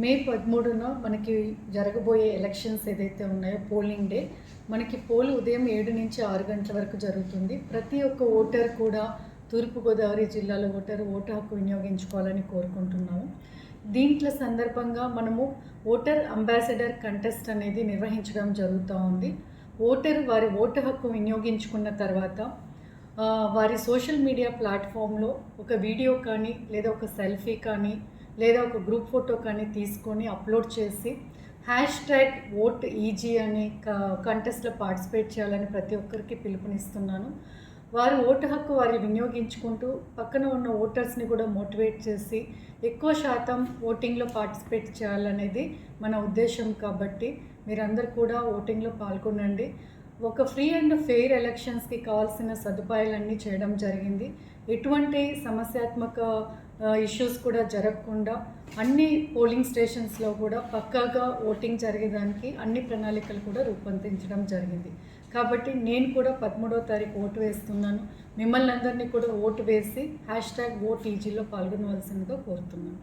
మే పదమూడున మనకి జరగబోయే ఎలక్షన్స్ ఏదైతే ఉన్నాయో పోలింగ్ డే మనకి పోల్ ఉదయం ఏడు నుంచి ఆరు గంటల వరకు జరుగుతుంది. ప్రతి ఒక్క ఓటర్ కూడా తూర్పుగోదావరి జిల్లాలో ఓటర్ ఓటు హక్కు వినియోగించుకోవాలని కోరుకుంటున్నాము. దీంట్లో సందర్భంగా మనము ఓటర్ అంబాసిడర్ కంటెస్ట్ అనేది నిర్వహించడం జరుగుతూ ఉంది. ఓటర్ వారి ఓటు హక్కు వినియోగించుకున్న తర్వాత వారి సోషల్ మీడియా ప్లాట్ఫామ్లో ఒక వీడియో కానీ లేదా ఒక సెల్ఫీ కానీ లేదా ఒక గ్రూప్ ఫోటో కానీ తీసుకొని అప్లోడ్ చేసి హ్యాష్ ట్యాగ్ ఓట్ ఈజీ అనే కంటెస్ట్లో పార్టిసిపేట్ చేయాలని ప్రతి ఒక్కరికి పిలుపునిస్తున్నాను. వారు ఓటు హక్కు వారి వినియోగించుకుంటూ పక్కన ఉన్న ఓటర్స్ని కూడా మోటివేట్ చేసి ఎక్కువ శాతం ఓటింగ్లో పార్టిసిపేట్ చేయాలనేది మన ఉద్దేశం కాబట్టి మీరందరూ కూడా ఓటింగ్లో పాల్గొనండి. ఒక ఫ్రీ అండ్ ఫెయిర్ ఎలక్షన్స్కి కావాల్సిన సదుపాయాలన్నీ చేయడం జరిగింది. ఎటువంటి సమస్యాత్మక ఇష్యూస్ కూడా జరగకుండా అన్ని పోలింగ్ స్టేషన్స్లో కూడా పక్కాగా ఓటింగ్ జరిగేదానికి అన్ని ప్రణాళికలు కూడా రూపొందించడం జరిగింది. కాబట్టి నేను కూడా పదమూడవ తారీఖు ఓటు వేస్తున్నాను. మిమ్మల్ని అందరినీ కూడా ఓటు వేసి హ్యాష్ ట్యాగ్ ఓట్ ఈజీలో పాల్గొనవలసిందిగా కోరుతున్నాను.